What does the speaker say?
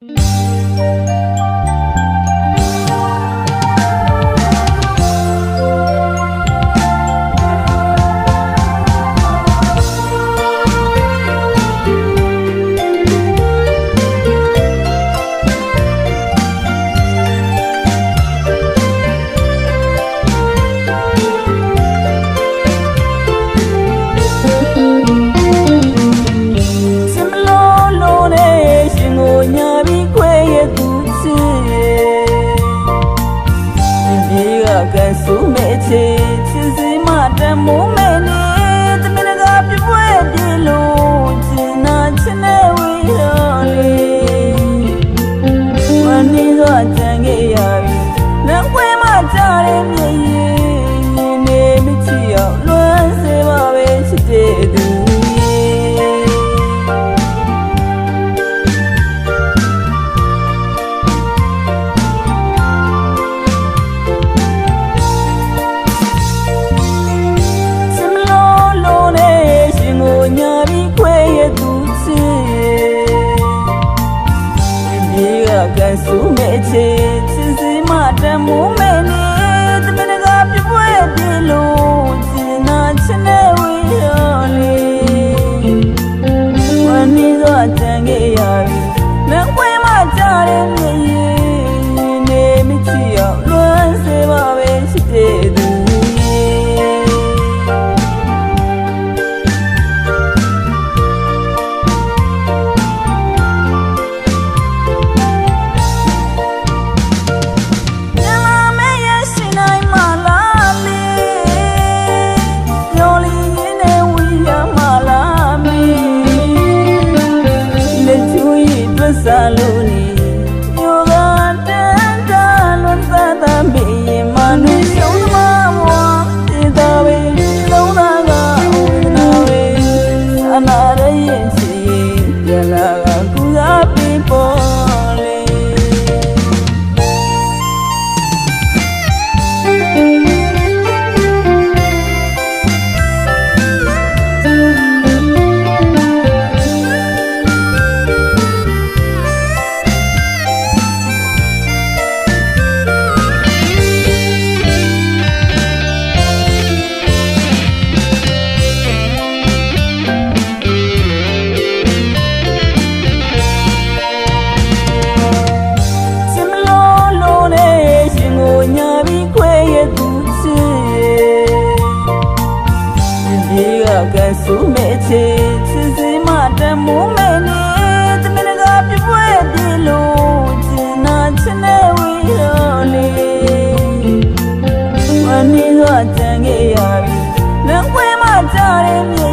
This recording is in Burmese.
Música စုမဲ့ချေစင်စင်မတမိုးမဲ့နေသမင်ကပြပွဲပြလို့စင်နာချင်တဲ့ဝေရော်လေးဝန်နေတော့တန်ခဲ့ရပြီလမ်းခွဲမှကြားတယ် calor. စုမဲ့ချေစင်စင်မတမိုးမဲ့လေတမင်ကပြပွဲပြလို့ကျင်နာချင်နေဝေဟောလေမနေတော့တန်ခဲ့ရပြီလမ်းခွဲမှာကြားတဲ့မြေ